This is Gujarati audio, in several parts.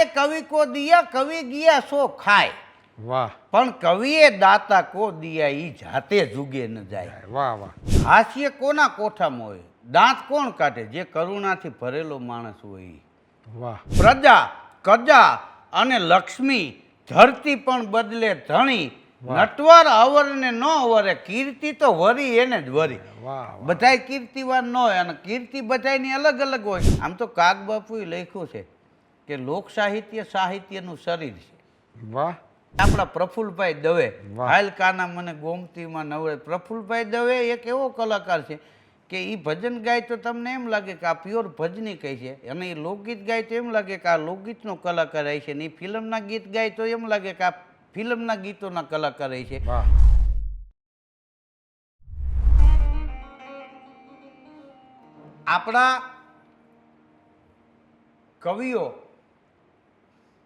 એ કવિ કો દિયા કવિ ગયા સો ખાય. વાહ. પણ કવિએ દાતા કો દિયા ઈ જાતે જુગે ન જાય. વાહ વાહ. હાસ્ય કોના કોઠામાં હોય? દાંત કોણ કાઢે? જે કરુણાથી ભરેલો માણસ હોય વાહ. પ્રજા કજા અને લક્ષ્મી ધરતી પણ બદલે ધણી. નટવર અવરને ન અવરે કીર્તિ તો વરી એને જ વરી. બધાય કીર્તિવાન ન હોય અને કીર્તિ બધાયની અલગ અલગ હોય. આમ તો કાગબાપુએ લખ્યું છે. કે લોક સાહિત્ય સાહિત્યનું શરીર છે. વાહ. આપણા પ્રફુલ્લભાઈ દવે હાલકાના મને ગોમતીમાં નવરે પ્રફુલ્લભાઈ દવે એક એવો કલાકાર છે કે એ ભજન ગાય તો તમને એમ લાગે કે આ પ્યોર ભજની કહે છે? અને એ લોકગીત ગાય તો એમ લાગે કે આ લોકગીતનો કલાકાર રહે છે. ને એ ફિલ્મના ગીત ગાય તો એમ લાગે કે આ ફિલ્મના ગીતોના કલાકાર રહે છે. વાહ. આપણા કવિઓ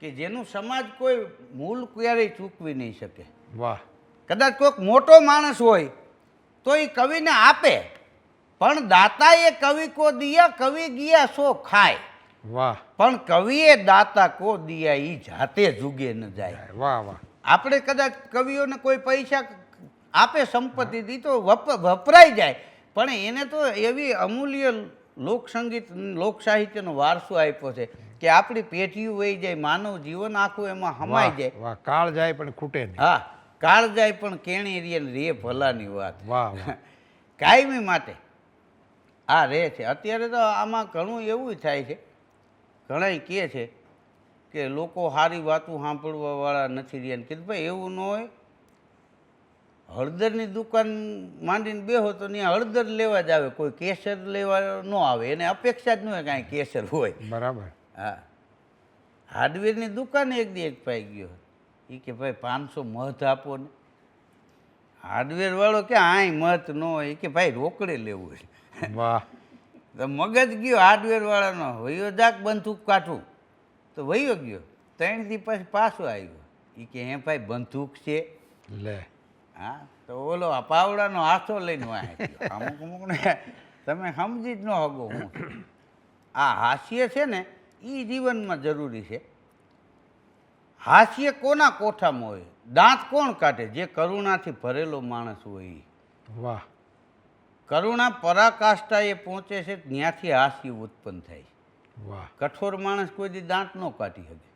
કે જેનું સમાજ કોઈ મૂલ ક્યારેય ચૂકવી નહીં શકે. વાહ. કદાચ કોઈક મોટો માણસ હોય તો એ કવિને આપે પણ દાતા એ કવિ કો દિયા કવિ ગયા સો ખાય. વાહ. પણ કવિએ દાતા કો દિયા એ જાતે જુગે ન જાય. વાહ વાહ. આપણે કદાચ કવિઓને કોઈ પૈસા આપે સંપત્તિથી તો વપ વપરાઈ જાય. પણ એને તો એવી અમૂલ્ય લોકસંગીત લોક સાહિત્યનો વારસો આપ્યો છે. કે આપણી પેઢીઓ વહી જાય માનવ જીવન આખું એમાં હમાઈ જાય. વાહ કાળ જાય પણ ખૂટે નહીં. હા કાળ જાય પણ કેણી રે રે ભલાની વાત. વાહ કાયમી માટે આ રે છે. અત્યારે તો આમાં ઘણું એવું થાય છે. ઘણાય કહે છે કે લોકો સારી વાતો સાંભળવાવાળા નથી રહ્યા કીધું ભાઈ એવું ન હોય. હળદરની દુકાન માંડીને બેહો તો ત્યાં હળદર લેવા જ આવે. કોઈ કેસર લેવા ન આવે. એને અપેક્ષા જ ન હોય કાંઈ કેસર હોય. બરાબર. હા. હાર્ડવેરની દુકાને એક દી એક ભાઈ ગયો. એ કે ભાઈ પાંચસો મધ આપો ને. હાર્ડવેરવાળો કે આય મત ન. હોય કે ભાઈ રોકડે લેવું છે. વાહ. તો મગજ ગયો હાર્ડવેરવાળાનો. વયો જાક બંદૂક કાઢું. તો વયો ગયો. ત્રણ દી પછી પાછો આવ્યો. એ કે હે ભાઈ બંદૂક છે. લે. હા તો ઓલો આ પાવડાનો હાથો લઈને અમુક અમુકને તમે સમજી જ ન હગો હું. આ હાસ્ય છે ને એ જીવનમાં જરૂરી છે. હાસ્ય કોના કોઠામાં હોય? દાંત કોણ કાઢે? જે કરુણાથી ભરેલો માણસ હોય. વાહ. કરુણા પરાકાષ્ઠાએ પહોંચે છે ત્યાંથી હાસ્ય ઉત્પન્ન થાય વાહ. કઠોર માણસ કોઈ દાંત ન કાઢી શકે.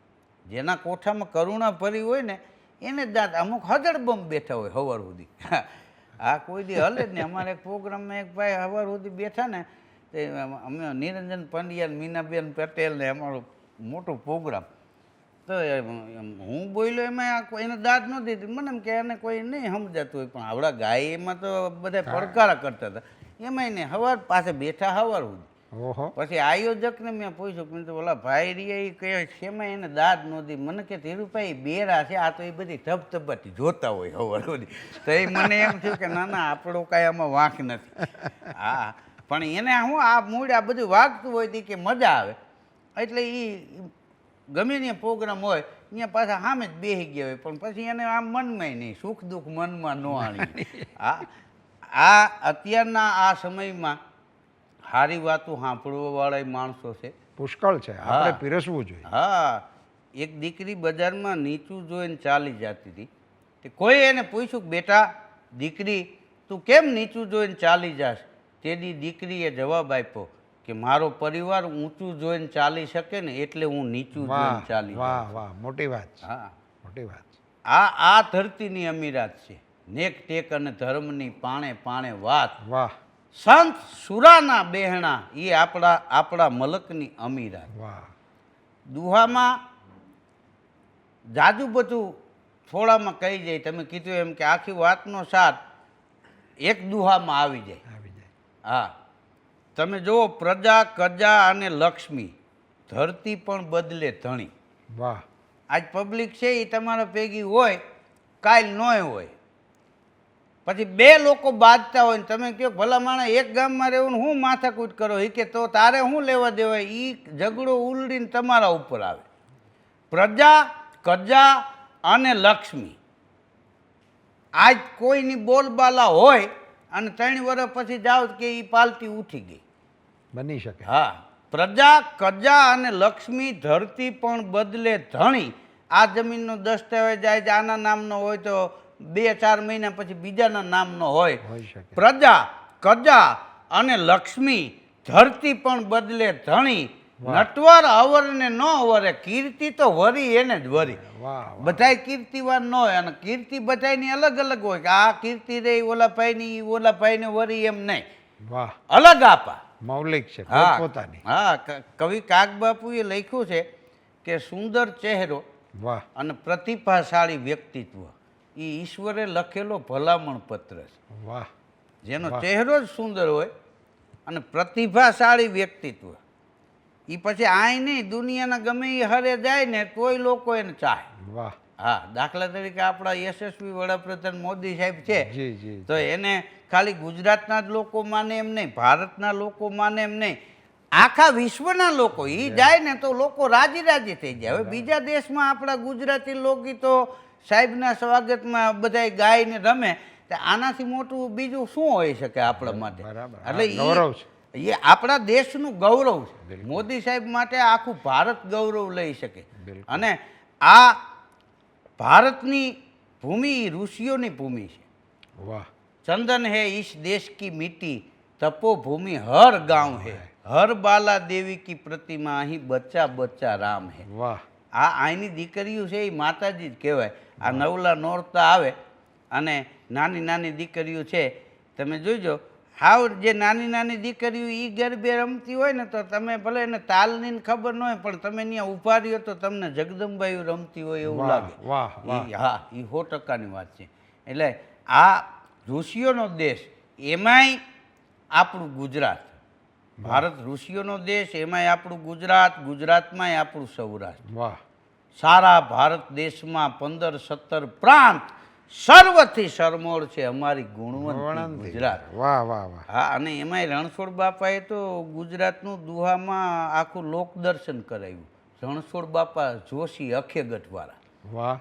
જેના કોઠામાં કરુણા ભરી હોય ને એને દાંત અમુક હદડબમ બેઠા હોય હવાર સુધી. આ કોઈ દી હલે જ નહીં. અમારે એક પ્રોગ્રામમાં એક ભાઈ હવાર સુધી બેઠા ને તે અમે નિરંજન પંડ્યા મીનાબેન પટેલ ને અમારો મોટો પ્રોગ્રામ. તો હું બોલ્યો એમાં આ કોઈ એને દાંત ન દીધી. મને એમ કે એને કોઈ નહીં સમજાતું હોય પણ આવડા ગાય એમાં તો બધા પડકારા કરતા હતા. એમાં નહીં હવાર પાસે બેઠા હવાર સુધી પછી આયોજકને મેં પૂછ્યું કે ઓલા ભાઈ રિયા એ કહે શેમાં એને દાદ નહોતી મને કે ધીરુભાઈ બેરા છે આ તો એ બધી ધબધબાટી જોતા હોય હવાર સુધી તો એ મને એમ થયું કે ના ના આપણો કાંઈ આમાં વાંક નથી. હા. પણ એને હું આ મૂડ આ બધું વાગતું હોય તે કે મજા આવે. એટલે એ ગમે ત્યાં પ્રોગ્રામ હોય ત્યાં પાછા સામે જ બેસી ગયા હોય પણ પછી એને આમ મનમાં નહીં સુખ દુઃખ મનમાં ન આણી હા આ અત્યારના આ સમયમાં સારી વાતો સાંભળવાવાળા માણસો છે. પુષ્કળ છે. આપણે હા. પીરસવું જોઈએ. હા. એક દીકરી બજારમાં નીચું જોઈને ચાલી જતી હતી. તે કોઈ એને પૂછ્યું કે બેટા દીકરી તું કેમ નીચું જોઈને ચાલી જાશ? તેની દીકરીએ જવાબ આપ્યો કે મારો પરિવાર ઊંચું જોઈને ચાલી શકે ને એટલે હું નીચું જોઈને ચાલી વાહ વાહ મોટી વાત હા. મોટી વાત આ આ ધરતીની અમીરાત છે. નેક ટેક અને ધર્મની પાણે પાણે વાત. વાહ. સંત સુરાના બેહણા એ આપણા આપણા મલકની અમીરાત. વાહ. દુહામાં જાજુ બધું થોડામાં કહી જાય. તમે કીધું એમ કે આખી વાતનો સાર એક દુહામાં આવી જાય. હા. તમે જુઓ પ્રજા કજા અને લક્ષ્મી ધરતી પણ બદલે ધણી. વાહ. આજ પબ્લિક છે એ તમારા ભેગી હોય કાલ નોય હોય. પછી બે લોકો બાંધતા હોય ને તમે કહો ભલા માણસ એક ગામમાં રહેવું ને હું માથાકૂટ કરો? એ કે તો તારે શું લેવા દેવાય? એ ઝઘડો ઉલડીને તમારા ઉપર આવે. પ્રજા કજા અને લક્ષ્મી. આજ કોઈની બોલબાલા હોય અને ત્રણ વર્ષ પછી જાઓ કે એ પાલતી ઉઠી ગઈ. બની શકે. હા પ્રજા કજા અને લક્ષ્મી ધરતી પણ બદલે ધણી. આ જમીનનો દસ્તાવેજ આજે આના નામનો હોય તો બે ચાર મહિના પછી બીજાના નામનો હોય. પ્રજા કજા અને લક્ષ્મી ધરતી પણ બદલે ધણી. નટવર અવરને ન અવરે કીર્તિ તો વરી એને જ વરી. બધાય કીર્તિવાન ન હોય અને કીર્તિ બધાયની અલગ અલગ હોય કે આ કીર્તિ રે ઓલા ભાઈની ઓલા ભાઈને વરી એમ નહીં. વાહ. અલગ આપા. મૌલિક છે પોતાની હા કવિ કાગબાપુએ લખ્યું છે કે સુંદર ચહેરો વાહ. અને પ્રતિભાશાળી વ્યક્તિત્વ. એ ઈશ્વરે લખેલો ભલામણ પત્ર છે. વાહ. જેનો ચહેરો જ સુંદર હોય અને પ્રતિભાશાળી વ્યક્તિત્વ. એ પછી આય નહીં દુનિયાના ગમે એ હરે જાય ને તોય લોકો એને ચાહે. વાહ. હા દાખલા તરીકે આપણા યશસ્વી વડાપ્રધાન મોદી સાહેબ છે જી જી તો એને ખાલી ગુજરાતના જ લોકો માને એમ નહીં ભારતના લોકો માને એમ નહીં આખા વિશ્વના લોકો એ જાય ને તો લોકો રાજી રાજી થઈ જાય. હવે બીજા દેશમાં આપણા ગુજરાતી લોકગીતો સાહેબના સ્વાગતમાં બધાય ગાઈને રમે તો આનાથી મોટું બીજું શું હોઈ શકે આપણા માટે? એટલે ગૌરવ છે. એ આપણા દેશનું ગૌરવ છે. મોદી સાહેબ માટે આખું ભારત ગૌરવ લઈ શકે. અને આ ભારતની ભૂમિ ઋષિઓની ભૂમિ છે. વાહ. ચંદન હે ઈશ દેશ કી મીટી તપો ભૂમિ હર ગાંવ હે. હર બાલા દેવી કી પ્રતિમા અહીં બચ્ચા બચ્ચા રામ હે. વાહ. આ અહીંની દીકરીઓ છે એ માતાજી જ કહેવાય. આ નવલા નોરતા આવે અને નાની નાની દીકરીઓ છે. તમે જોઈજો હાવ જે નાની નાની દીકરીઓ એ ગરબે રમતી હોય ને તો તમે ભલે એને તાલની ને ખબર ન હોય પણ તમે ત્યાં ઊભા રહ્યો તો તમને જગદંબાઈ રમતી હોય એવું લાગે. વાહ, વાહ. હા એ સો ટકાની વાત છે. એટલે આ ઋષિઓનો દેશ એમાંય આપણું ગુજરાત. ભારત ઋષિઓનો દેશ એમાંય આપણું ગુજરાત ગુજરાતમાંય આપણું સૌરાષ્ટ્ર. વાહ. સારા ભારત દેશમાં પંદર સત્તર પ્રાંત સર્વથી સરમોળ છે અમારી ગુણવંતી ગુજરાત. વાહ વાહ વાહ. હા અને એમાંય રણછોડ બાપાએ તો ગુજરાતનું દુહામાં આખું લોક દર્શન કરાવ્યું. રણછોડ બાપા જોશી અખેગઢવાળા. વાહ.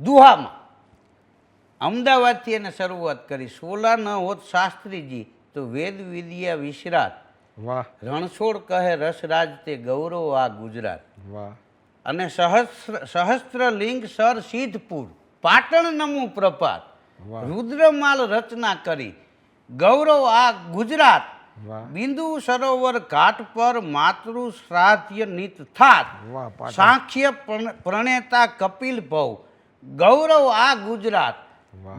દુહામાં. અમદાવાદથી એને શરૂઆત કરી. સોલા ન હોત શાસ્ત્રીજી તો વેદ વિદ્યા વિશ્રાત. વાહ. રણછોડ કહે રસરાજ તે ગૌરવ આ ગુજરાત. વાહ. અને સહસ્ત્ર સહસ્ત્રલિંગ સર સિદ્ધપુર. પાટણ નમું પ્રપાત રુદ્રમાલ રચના કરી. ગૌરવ આ ગુજરાત. બિંદુ સરોવર ઘાટ પર માતૃ શ્રાધ્ય નિત થાત. સાક્ષ્ય સાંખ્ય પ્રણેતા કપિલ ભવ. ગૌરવ આ ગુજરાત.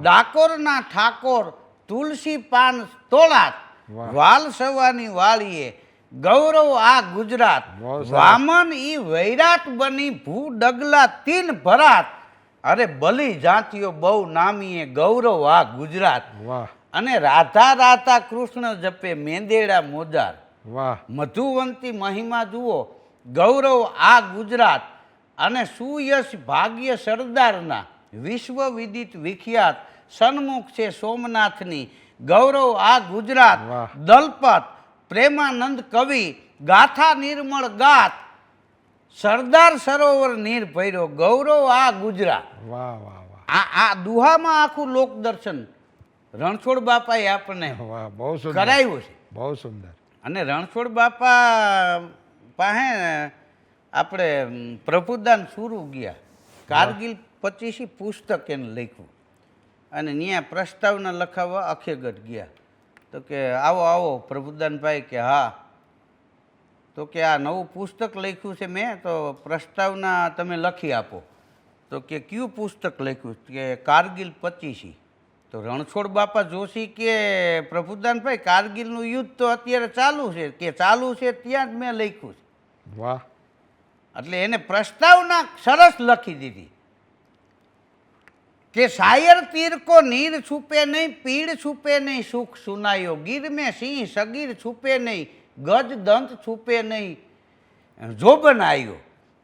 ડાકોરના ઠાકોર તુલસી પાન તોળાત. વાલ સવાની વાળીએ. ગૌરવ આ ગુજરાત. વામન ઈ વૈરાટ બની ભૂ ડગલા તીન ભરાત. અરે બલી જાતિઓ બહુ નામીએ ગૌરવ આ ગુજરાત. વાહ. અને રાધા રાધા કૃષ્ણ જપે મેંદેડા મોજાર. વાહ. મધુવંતી મહિમા જુઓ ગૌરવ આ ગુજરાત. અને સુયશ ભાગ્ય સરદારના વિશ્વ વિદિત વિખ્યાત સન્મુખ છે સોમનાથની ગૌરવ આ ગુજરાત. દલપત પ્રેમાનંદ કવિ ગાથા નિર્મળ ગાત સરદાર સરોવર નીર ભર્યો ગૌરવ આ ગુજરાત. વાહ વાહ વાહ. આ આ દુહામાં આખું લોક દર્શન રણછોડ બાપાએ આપણને વાહ બહુ સુંદર. કરાવ્યું છે. બહુ સુંદર. અને રણછોડ બાપા પાસે આપણે પ્રભુદાન સુરુ ગયા કારગિલ પચીસી પુસ્તક એને લખ્યું. અને ત્યાં પ્રસ્તાવના લખાવવા અખેગઢ ગયા. તો કે આવો આવો પ્રભુદાનભાઈ કે હા તો કે આ નવું પુસ્તક લખ્યું છે મેં તો પ્રસ્તાવના તમે લખી આપો. તો કે કયું પુસ્તક લખ્યું? કે કારગિલ પચીસી. તો રણછોડ બાપા જોશી કે પ્રભુદાનભાઈ કારગિલનું યુદ્ધ તો અત્યારે ચાલુ છે કે ચાલુ છે ત્યાં જ મેં લખ્યું છે. વાહ. એટલે એને પ્રસ્તાવના સરસ લખી દીધી. કે શાયર તીર કો નીર છૂપે નહીં પીડ છૂપે નહીં સુખ સુનાયો ગીર મેં સિંહ સગીર છૂપે નહીં ગજ દંત છૂપે નહીં. જોબન આવ્યો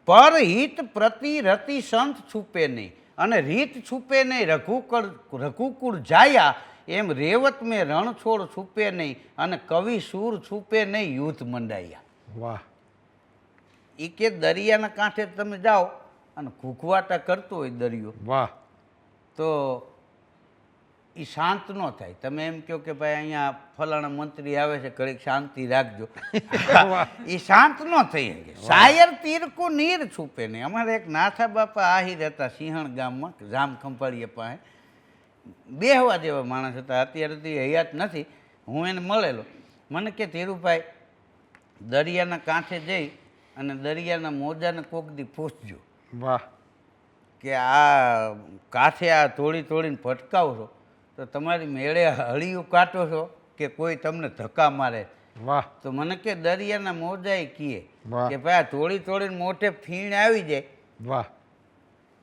પર હિત પ્રતિ રતિ સંત છૂપે નહીં. અને રીત છૂપે નહીં રઘુકળ રઘુકુળ જાયા એમ રેવત મેં રણછોડ છૂપે નહીં અને કવિ સૂર છૂપે નહીં યુદ્ધ મંડાયા. વાહ. એ કે દરિયાના કાંઠે તમે જાઓ અને ઘૂઘવાટા કરતો હોય દરિયો. વાહ. તો એ શાંત ન થાય. તમે એમ કહો કે ભાઈ અહીંયા ફલાણા મંત્રી આવે છે ઘડીક શાંતિ રાખજો. એ શાંત ન થઈ શકે. શાયર તીરકું નીર છૂપે નહીં. અમારે એક નાથા બાપા આહિર હતા સિંહણ ગામમાં જામ ખંભાળીએ પાસે. બેહવા જેવા માણસ હતા. અત્યારે તો એ હયાત નથી. હું એને મળેલો. મને કે ધીરુભાઈ દરિયાના કાંઠે જઈ અને દરિયાના મોજાને કોક દી પૂછજો વાહ. કે આ કાંઠે આ તોડી તોડીને ભટકાવો છો તો તમારી મેળે હળિયું કાઢો છો કે કોઈ તમને ધક્કા મારે? વાહ. તો મને કે દરિયાના મોજાએ કીએ કે ભાઈ આ તોડી તોડીને મોઢે ફીણ આવી જાય. વાહ.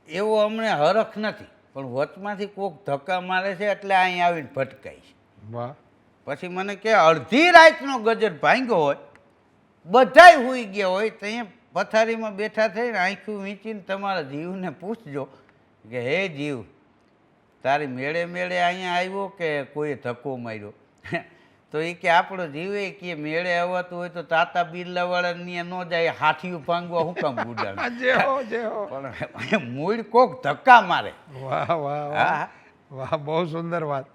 એવો અમને હરખ નથી પણ વચમાંથી કોક ધક્કા મારે છે એટલે અહીં આવીને ભટકાય છે. વાહ. પછી મને કે અડધી રાતનો ગજર ભાંગ્યો હોય બધાય હુઈ ગયા હોય ત્યાં પથારીમાં બેઠા થઈને આંખું વીંચીને તમારા જીવને પૂછજો કે હે જીવ તારી મેળે મેળે અહીંયા આવ્યો કે કોઈ ધક્કો માર્યો? તો એ કે આપણો જીવે કે મેળે આવતું હોય તો તાતા બિરલાવાળા ન જાય હાથીયું ભાંગવા હું કામ ગુડાણ પણ મૂળ કોક ધક્કા મારે. વાહ વાહ વાહ. વાહ બહુ સુંદર વાત.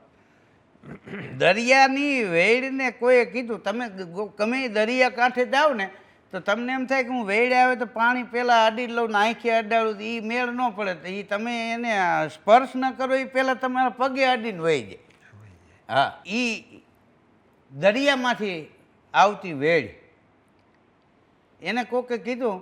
દરિયાની વેડને કોઈએ કીધું તમે ગમે દરિયા કાંઠે જાઓ ને તો તમને એમ થાય કે હું વેડ આવે તો પાણી પહેલાં અડી લઉં નાખી આંખે અડાડું એ મેળ ન પડે તો એ તમે એને સ્પર્શ ન કરો એ પહેલાં તમારા પગે અડીને વહી જાય. હા એ દરિયામાંથી આવતી વેડ એને કોકે કીધું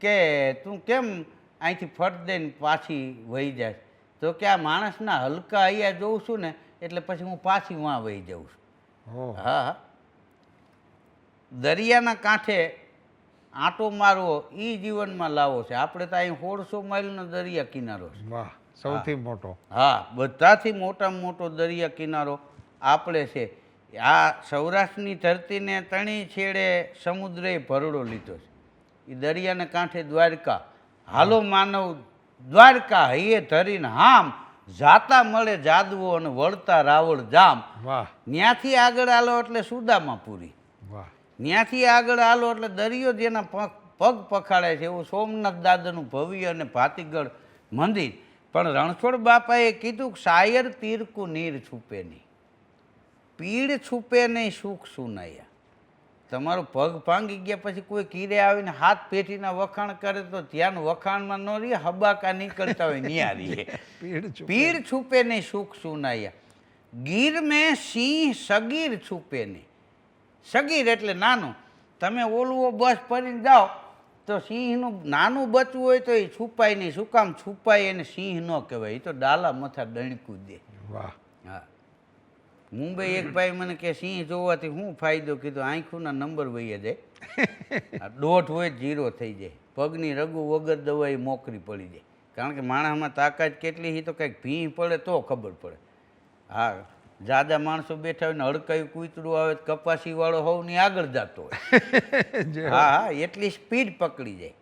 કે તું કેમ અહીંથી ફટ દઈને પાછી વહી જાય? તો કે આ માણસના હલકા અહીંયા જોઉં છું ને એટલે પછી હું પાછી વાં વહી જાઉં છું. હા હા. દરિયાના કાંઠે આંટો મારવો એ જીવનમાં લાવો છે. આપણે તો અહીં સોળસો માઇલનો દરિયા કિનારો છે. વાહ સૌથી મોટો. હા બધાથી મોટામાં મોટો દરિયા કિનારો આપણે છે. આ સૌરાષ્ટ્રની ધરતીને તણી છેડે સમુદ્રએ ભરડો લીધો છે. એ દરિયાને કાંઠે દ્વારકા. હાલો માનવ દ્વારકા હૈયે ધરીને હામ જાતા મળે જાદવો અને વળતા રાવળ જામ. વાહ. ત્યાંથી આગળ આલો એટલે સુદામાં પૂરી ત્યાંથી આગળ આલો એટલે દરિયો જેના પગ પગ પખાડે છે એવું સોમનાથ દાદાનું ભવ્ય અને ભાતીગઢ મંદિર. પણ રણછોડ બાપાએ કીધું કે શાયર તીરકુ નીર છૂપે નહીં. પીડ છૂપે નહીં સુખ સુનાયા. તમારો પગ ભાંગી ગયા પછી કોઈ કીરે આવીને હાથ પેટીના વખાણ કરે તો ધ્યાન વખાણમાં ન રહીએ હબાકા નીકળતા હોય ન્યા રહીએ પીડ છૂપે નહીં સુખ સુનાયા. ગીર મેં સિંહ સગીર છૂપે નહીં. સગીર એટલે નાનું. તમે ઓલું બસ ફરીને જાઓ તો સિંહનું નાનું બચવું હોય તો એ છુપાય નહીં. શું કામ છુપાય એને સિંહ ન કહેવાય? એ તો ડાલા મથા દણકું દે. વાહ. હા. મુંબઈ એક ભાઈ મને કે સિંહ જોવાથી શું ફાયદો? કીધો આંખોના નંબર વહી જાય. દોઢ હોય જીરો થઈ જાય. પગની રગુ વગર દવાઈ મોકરી પડી જાય. કારણ કે માણસમાં તાકાત કેટલી હી તો કંઈક ભી પડે તો ખબર પડે. હા. જાદા માણસો બેઠા હોય ને હડકાયું કૂતરું આવે તો કપાસીવાળો હોવની આગળ જતો હોય. હા હા એટલી સ્પીડ પકડી જાય.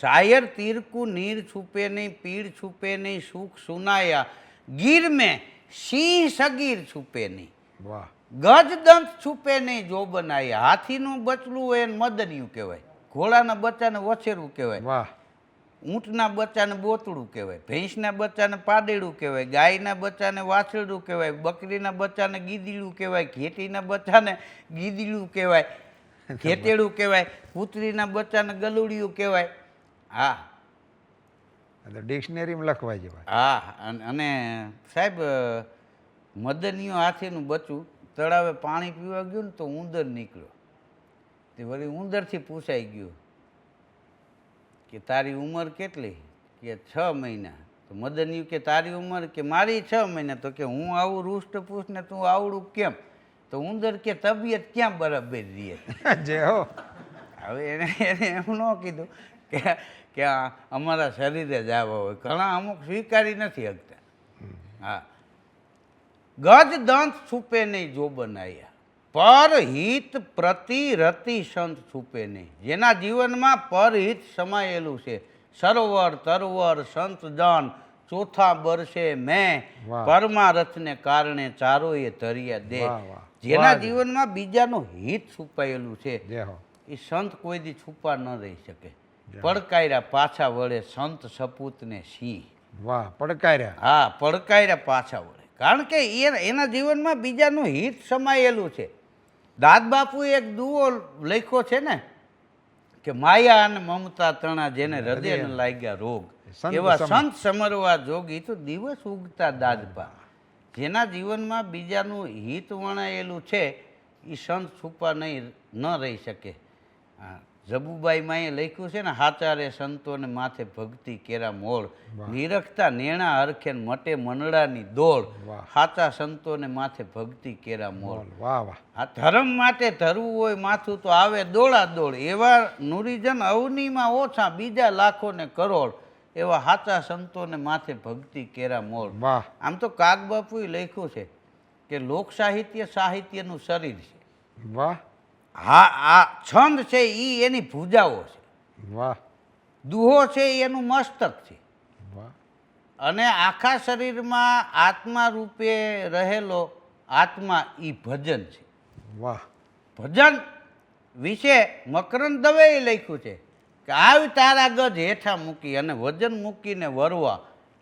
શાયર તીરકુ નીર છૂપે નહીં પીડ છૂપે નહીં સુખ સુનાયા. ગીર મેં સિંહ સગીર છૂપે નહીં. વાહ. ગજદંત છૂપે નહીં જો બનાયા. હાથીનું બચલું હોય મદનિયું કહેવાય. ઘોડાના બચ્ચાને વછેરું કહેવાય. વાહ. ઊંટના બચ્ચાને બોતડું કહેવાય ભેંસના બચ્ચાને પાદેડું કહેવાય ગાયના બચ્ચાને વાછરડું કહેવાય બકરીના બચ્ચાને ગીદીડું કહેવાય ઘેટીના બચ્ચાને ગીદીડું કહેવાય ઘેટેડું કહેવાય કૂતરીના બચ્ચાને ગલુડિયું કહેવાય. હા. ડિક્શનરીમાં લખવા જેવા. હા અન- સાહેબ મદનીઓ હાથેનું હાથીનું બચ્ચું તળાવે પાણી પીવા ગયું ને તો ઉંદર નીકળ્યો. તે વળી ઉંદરથી પૂછાઈ ગયું. કે તારી ઉંમર કેટલી? કે છ મહિના. તો મદનિયું કે તારી ઉંમર કે મારી છ મહિના? તો કે હું આવું રૂષ્ટ ને તું આવડું કેમ? તો ઉંદર કે તબિયત ક્યાં બરાબર રહીએ જે હો. હવે એને એને એમ ન કીધું કે કે અમારા શરીરે જ આવા હોય. ઘણા અમુક સ્વીકારી નથી શકતા હા. ગજ દંત છૂપે નહીં જો બનાયા. પરહિત પ્રતિ રતિ સંત છૂપે નહીં. જેના જીવનમાં પરહિત સમાયેલું છે. સરોવર તરવર સંત જન ચોથા વર્ષે મેં. પરમારથને કારણે ચારોએ ધર્યા દે. વાહ, વાહ. જેના. જીવનમાં બીજાનું હિત છુપાયેલું છે. એ સંત કોઈ દી છુપા ન રહી શકે. પડકાર્યા પાછા વળે સંત સપૂતને સિંહ. વાહ પડકાર્યા. હા પડકાર્યા પાછા વળે. કારણ કે એ એના જીવનમાં બીજાનું હિત સમાયેલું છે. દાદ બાપુએ એક દુઓ લખ્યો છે ને કે માયા અને મમતા તણા જેને હૃદયને લાગ્યા રોગ. એવા સંત સમરવા જોગી તો દિવસ ઉગતા દાદબા જેના જીવનમાં બીજાનું હિત વણાયેલું છે એ સંત છુપા નહીં ન રહી શકે. હા, જબુબાઈ માએ લખ્યું છે ને હાચારે સંતોને માથે ભક્તિ કેરા મોળ નિરખતા નેણા હરખે મટે મંડળાની દોડ. હાચા સંતોને માથે ભક્તિ કેરા મોળ વાહ વાહ આ ધર્મ માટે ધરવું હોય માથું તો આવે દોડા દોડ એવા નુરીજન અવનીમાં ઓછા બીજા લાખો ને કરોડ. એવા હાચા સંતોને માથે ભક્તિ કેરા મોળ વાહ. આમ તો કાગબાપુએ લખ્યું છે કે લોક સાહિત્ય સાહિત્યનું શરીર છે. વાહ. હા આ છંદ છે એ એની ભૂજાઓ છે. વાહ. દુહો છે એ એનું મસ્તક છે. વાહ. અને આખા શરીરમાં આત્મા રૂપે રહેલો આત્મા એ ભજન છે. વાહ. ભજન વિશે મકરંદ દવેએ લખ્યું છે કે આવી તારા ગજ હેઠા મૂકી અને વજન મૂકીને વરવા.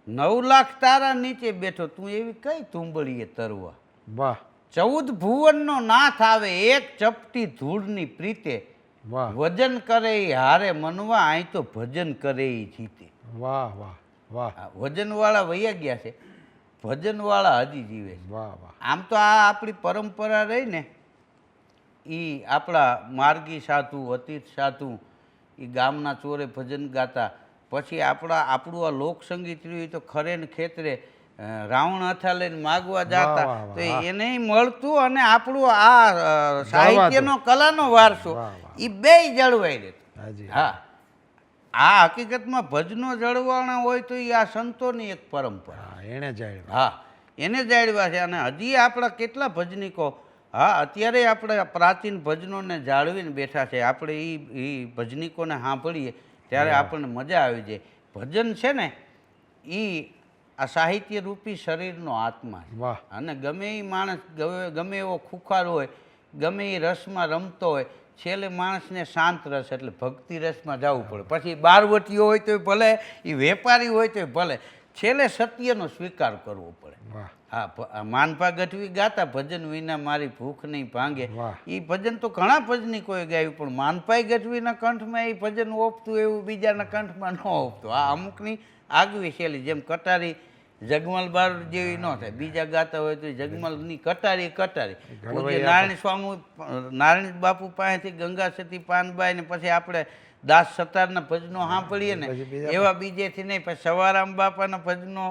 નવ લાખ તારા નીચે બેઠો તું એવી કઈ તુંબળીએ તરવા? વાહ. ચૌદ ભુવનનો નાથ આવે એક ચપટી ધૂળની પ્રીતે. વાહ. વજન કરે એ હારે મનવા અહીં તો ભજન કરે ઈ જીતે. વાહ વાહ વાહ. વજનવાળા વૈયા ગયા છે. ભજનવાળા હજી જીવે છે. વાહ વાહ. આમ તો આ આપણી પરંપરા રહી ને એ આપણા માર્ગી સાધુ અતીત સાધુ એ ગામના ચોરે ભજન ગાતા. પછી આપણા આપણું આ લોકસંગીત રહ્યું એ તો ખરે ને ખેતરે રાવણ હાથા લઈને માગવા જાતા તો એને મળતું અને આપણું આ સાહિત્યનો કલાનો વારસો. એ બેય જળવાઈ રહેતું. હાજી. હા. આ હકીકતમાં ભજનો જળવાણા હોય તો એ આ સંતોની એક પરંપરા. એને જાણ્યું હા એને જાળવ્યા છે અને હજી આપણા કેટલા ભજનિકો હા અત્યારે આપણે પ્રાચીન ભજનોને જાળવીને બેઠા છે. આપણે એ એ ભજનિકોને સાંભળીએ ત્યારે આપણને મજા આવી જાય. ભજન છે ને એ આ સાહિત્ય રૂપી શરીરનો આત્મા છે. અને ગમે એ માણસ ગમે ગમે એવો ખુખાર હોય ગમે એ રસમાં રમતો હોય છેલ્લે માણસને શાંત રસ એટલે ભક્તિ રસમાં જવું પડે. પછી બારવટીઓ હોય તોય ભલે એ વેપારી હોય તોય ભલે છેલ્લે સત્યનો સ્વીકાર કરવો પડે. હા માનપા ગઢવી ગાતા ભજન વિના મારી ભૂખ નહીં ભાંગે. એ ભજન તો ઘણા ભજનીકોએ ગાયું પણ માનપાઈ ગઢવીના કંઠમાં એ ભજન ઓપતું એવું બીજાના કંઠમાં ન ઓપતું. આ અમુકની આગવી શૈલી જેમ કટારી જગમલ બાર જેવી ન થાય. બીજા ગાતા હોય તો જગમલની કટારી કટારી. નારાયણ સ્વામી નારાયણ બાપુ પાસેથી ગંગા સતી પાનબાઈ ને પછી આપણે દાસ સતારના ભજનો સાંભળીએ ને એવા બીજેથી નહીં પછી સવારામ બાપાના ભજનો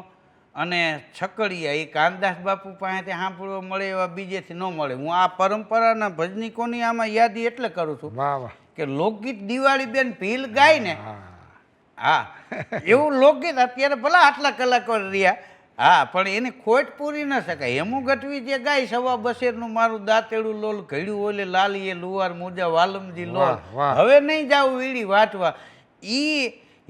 અને છકડીયા એ કાનદાસ બાપુ પાસેથી સાંભળવા મળે એવા બીજેથી ન મળે. હું આ પરંપરાના ભજનિકોની આમાં યાદી એટલે કરું છું કે લોકગીત દિવાળી બેન ભીલ ગાય ને હા. એવું લોકગીત અત્યારે ભલા આટલા કલાકો રહ્યા. હા પણ એની ખોટ પૂરી ન શકાય. હેમુ ગઢવી જે ગાય સવા બસેરનું મારું દાંતેડું લોલ ઘડ્યું ઓલે લાલીએ લુવાર મોજા વાલમજી લોલ. હવે નહીં જાવ વીડી વાટવા. ઈ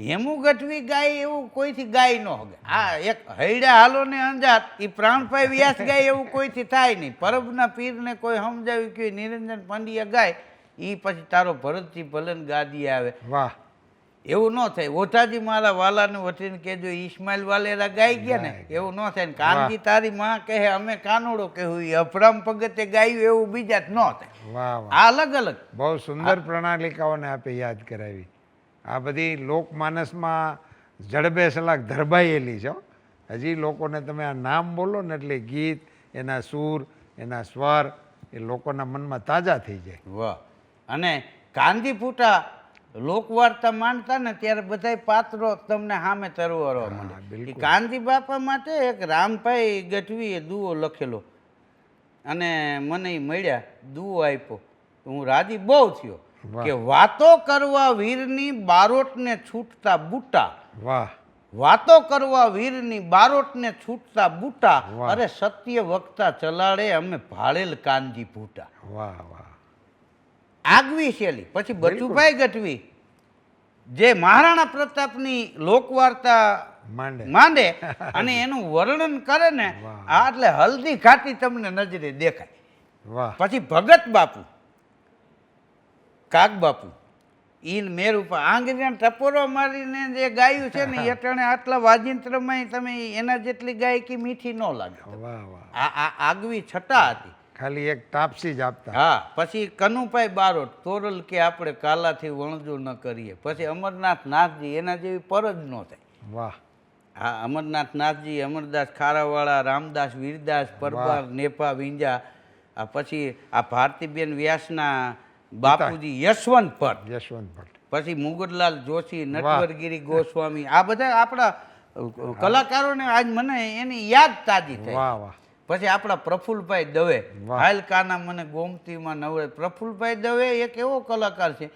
હેમુ ગઢવી ગાય એવું કોઈથી ગાય ન હગે. આ એક હૈડા હાલો ને અંજાત એ પ્રાણભાઈ વ્યાસ ગાય એવું કોઈથી થાય નહીં. પરબના પીરને કોઈ સમજાવી કે નિરંજન પંડ્યા ગાય એ પછી તારો ભરતજી ભલન ગાદી આવે. વાહ. એવું ન થાય. ઓઠાજી મારા વાલાને વટીને કહેજો ઈસ્માઇલ વાલેરા ગાઈ ગયા ને એવું ન થાય ને. કાનજી તારી માં કહે અમે કાનુડો કહેવું. એ અભરામ પગતે ગાયું એવું બીજા જ ન થાય. આ અલગ અલગ. બહુ સુંદર પ્રણાલિકાઓને આપે યાદ કરાવી. આ બધી લોકમાનસમાં જડબે સલાક ધરબાયેલી છે હો. હજી લોકોને તમે આ નામ બોલો ને એટલે ગીત એના સૂર એના સ્વર એ લોકોના મનમાં તાજા થઈ જાય. વાહ. અને કાંદી ફૂટા લોકવાર્તા માનતા ને ત્યારે બધાય પાત્રો તમને સામે તરવરવા મળે. કાંતિ બાપા માટે એક રામભાઈ ગઢવીએ દુઓ લખેલો. અને મને મળ્યા દુઓ આપ્યો. હું રાજી બહુ થયો કે વાતો કરવા વીરની બારોટને છૂટતા બુટા. વાહ. વાતો કરવા વીરની બારોટને છૂટતા બુટા. અરે સત્ય વક્તા ચલાડે અમે ભાળેલ કાનજી ભૂટા. વાહ વાહ. આગવી શૈલી પછી બચુભાઈ ગઢવી જે મહારાણા પ્રતાપની લોકવાર્તા માંડે. માંડે અને એનું વર્ણન કરે ને આ એટલે હલ્દી ઘાટી તમને નજરે દેખાય. વાહ. પછી ભગત બાપુ કાગ બાપુ ઈન મેર ઉપર આંગળીને ટપોરો મારીને જે ગાયું છે ને એટણે આટલા વાજિંત્રમાં તમે એના જેટલી ગાયકી મીઠી ન લાગે. વાહ વાહ. આ આ આગવી છટા હતી. ખાલી એક તાપસી જ આપતા. હા પછી કનુભાઈ બારોટ તોરલ કે આપણે કાલાથી વણજો ન કરીએ. પછી અમરનાથ નાથજી એના જેવી પરજ ન થાય. વાહ. હા અમરનાથ નાથજી અમરદાસ ખારાવાળા રામદાસ વીરદાસ પરબાર નેપા વિંજા આ પછી આ ભારતીબેન વ્યાસના બાપુજી યશવંત ભટ્ટ. યશવંત ભટ્ટ. પછી મુગુરલાલ જોશી નટવરગીરી ગોસ્વામી આ બધા આપણા કલાકારોને આજ મને એની યાદ તાજી થઈ. વાહ વાહ. પછી આપણા પ્રફુલભાઈ દવે. હાલકાના કાના મને ગોમતીમાં નવરે પ્રફુલભાઈ દવે એક એવો કલાકાર છે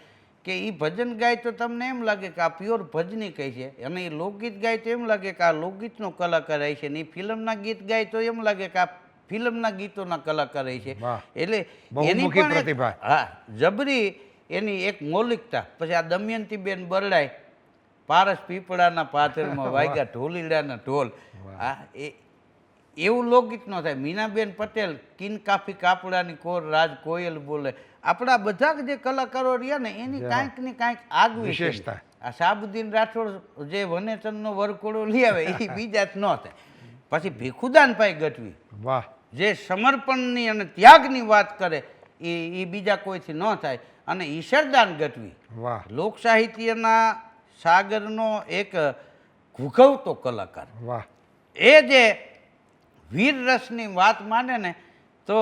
કે એ ભજન ગાય તો તમને એમ લાગે કે આ પ્યોર ભજની કહે છે? અને એ લોકગીત ગાય તો એમ લાગે કે આ લોકગીતનો કલાકાર રહે છે ને એ ફિલ્મના ગીત ગાય તો એમ લાગે કે આ ફિલ્મના ગીતોના કલાકાર રહે છે. એટલે એની પણ હા જબરી એની એક મૌલિકતા. પછી આ દમયંતીબેન બરડાય પારસ પીપળાના પાથરમાં વાગ્યા ઢોલીડાના ઢોલ. આ એ એવું લોકગીત ન થાય. મીનાબેન પટેલ કિન કાફી કાપડાની કોર રાજ કોયલ બોલે. આપણા બધા જે કલાકારો રહ્યા ને એની કાંઈક ને કાંઈક આગવી વિશેષતા. આ સાબુદ્દીન રાઠોડ જે વનેચંદનો વરકોડો લઈ આવે એ બીજા જ ન થાય. પછી ભીખુદાનભાઈ ગઢવી વાહ. જે સમર્પણની અને ત્યાગની વાત કરે એ એ બીજા કોઈથી ન થાય. અને ઈશ્વરદાન ગઢવી વાહ. લોક સાહિત્યના સાગરનો એક ઘૂઘવતો કલાકાર. વાહ. એ જે વીર રસની વાત માને ને તો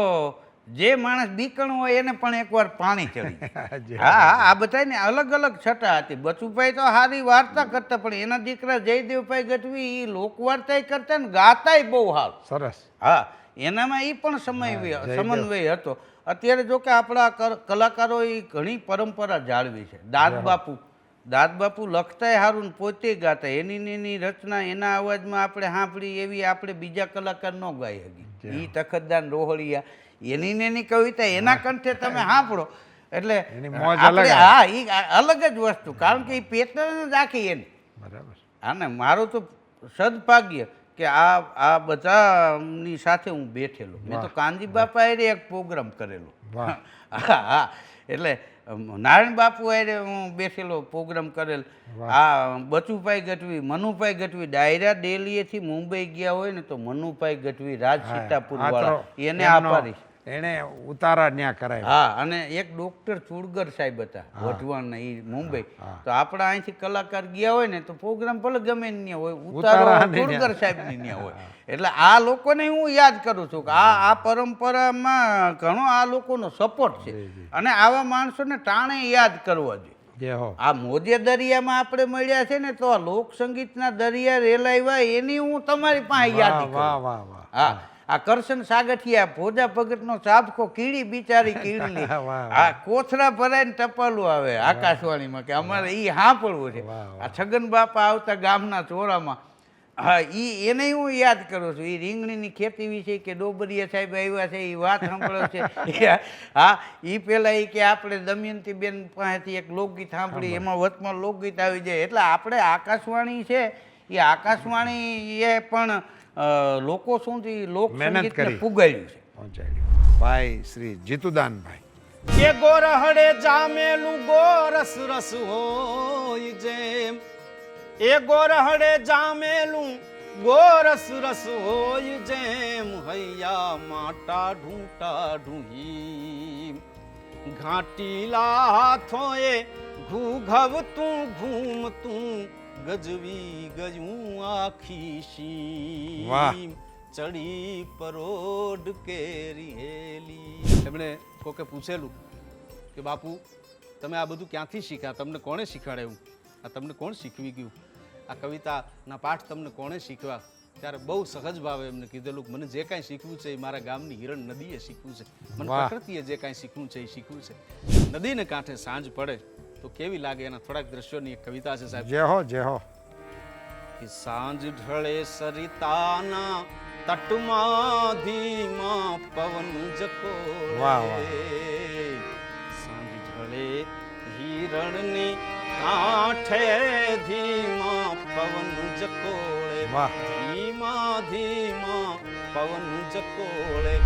જે માણસ બીકણ હોય એને પણ એકવાર પાણી ચડી હા હા આ બધાને અલગ અલગ છટા હતી. બચુભાઈ તો સારી વાર્તા કરતા પણ એના દીકરા જયદેવભાઈ ગઢવી એ લોકવાર્તાય કરતા ને ગાતાય બહુ હાલ. સરસ. હા એનામાં એ પણ સમય સમન્વય હતો. અત્યારે જો કે આપણા કર- કલાકારો એ ઘણી પરંપરા જાળવી છે. દાદ બાપુ દાદ બાપુ લખતાય સારું ને પોતે ગાતા. એની એની રચના એના અવાજમાં આપણે સાંભળી એવી આપણે બીજા કલાકાર ન ગાઈ શકી એ તખતદાન રોહળિયા. એની ને એની કવિતા એના કંઠે તમે સાંભળો. એટલે હા એ અલગ જ વસ્તુ. કારણ કે એ પેટર્ન જ આખી એની. બરાબર. અને મારું તો સદભાગ્ય કે આ આ બધાની સાથે હું બેઠેલો. મેં તો કાનજી બાપાએ એક પ્રોગ્રામ કરેલો. હા હા. એટલે નારાયણ બાપુ હારે હું બેસેલો પ્રોગ્રામ કરેલ. આ બચુભાઈ ગઢવી મનુભાઈ ગઢવી ડાયરા ડેલીએથી મુંબઈ ગયા હોય ને તો મનુભાઈ ગઢવી રાજ સીતાપુર વાળા એને આભારી. એણે ઉતારા ન્યા કરાય હા અને એક ડોક્ટર ચુડગર સાહેબ હતા વઢવાણના એ મુંબઈ. તો આપણા અહીંથી કલાકાર ગયા હોય ને તો પ્રોગ્રામ ભલે ગમે ન્યા હોય ઉતારા ચુડગર સાહેબની ન્યા હોય. એટલે આ લોકોને હું યાદ કરું છું કે આ આ પરંપરામાં ઘણો આ લોકોનો સપોર્ટ છે. અને આવા માણસોને ટાણે યાદ કરવા જોઈએ. આ મોજે દરિયામાં આપણે મળ્યા છે ને તો આ લોક સંગીતના દરિયા રેલાવ્યા એની હું તમારી પાસે યાદ કરું. વાહ વાહ વાહ. હા. આ કરશન સાગઠિયા ભોજા ભગતનો સાબકો કીડી બિચારી કીડલી. આ કોથળા ભરાઈને ટપાલું આવે આકાશવાણીમાં કે અમારે એ હાંપળવું છે. આ છગન બાપા આવતા ગામના ચોરામાં. હા એ એને હું યાદ કરું છું. એ રીંગણીની ખેતી વિશે કે ડોબરિયા સાહેબ આવ્યા છે એ વાત સાંભળે છે. હા એ પહેલાં એ કે આપણે દમયંતીબેન પાસેથી એક લોકગીત સાંભળી એમાં વચમાં લોકગીત આવી જાય. એટલે આપણે આકાશવાણી છે. એ આકાશવાણી એ પણ લોકો સુધી લોક મહેનત સંગીતને કરી. પુગાડ્યું છે. પહોંચાડ્યું. ભાઈ શ્રી જીતુદાનભાઈ. કે ગોરહડે જામેલું ગોરસ રસ હોય જેમ. એ ગોરહડે જામેલું ગોરસ રસ હોય જેમ. હૈયા માટા ઢૂંટા ઢૂહી ઘાટીલા હાથોએ ઘૂઘવતું ઘૂમતું ગજવી ગયું આખી. શી ચડી પરોડ કેરી હેલી. એમણે કોકે પૂછેલું કે બાપુ તમે આ બધું ક્યાંથી શીખ્યા? તમને કોણે શીખવાડ્યું? આ તમને કોણ શીખવી ગયું? આ કવિતાના પાઠ તમને કોણે શીખવા? ત્યારે બહુ સહજ ભાવે એમને કીધેલું મને જે કાંઈ શીખવું છે એ મારા ગામની હિરણ નદીએ શીખવું છે. મને. પ્રકૃતિએ જે કાંઈ શીખવું છે એ શીખવું છે. નદીને કાંઠે સાંજ પડે તો કેવી લાગે? એના થોડાક દ્રશ્યોની એક કવિતા છે સાહેબ. જય હો જે હો. કે સાંજ ઢળે સરિતાના તટમાં ધીમા પવન જકો વાહ, વાહ. સાંજ ઢળે હિરણની કાંઠે ધીમા પવન જકોળે વાહ. ધીમા ધીમા પવન જકોળે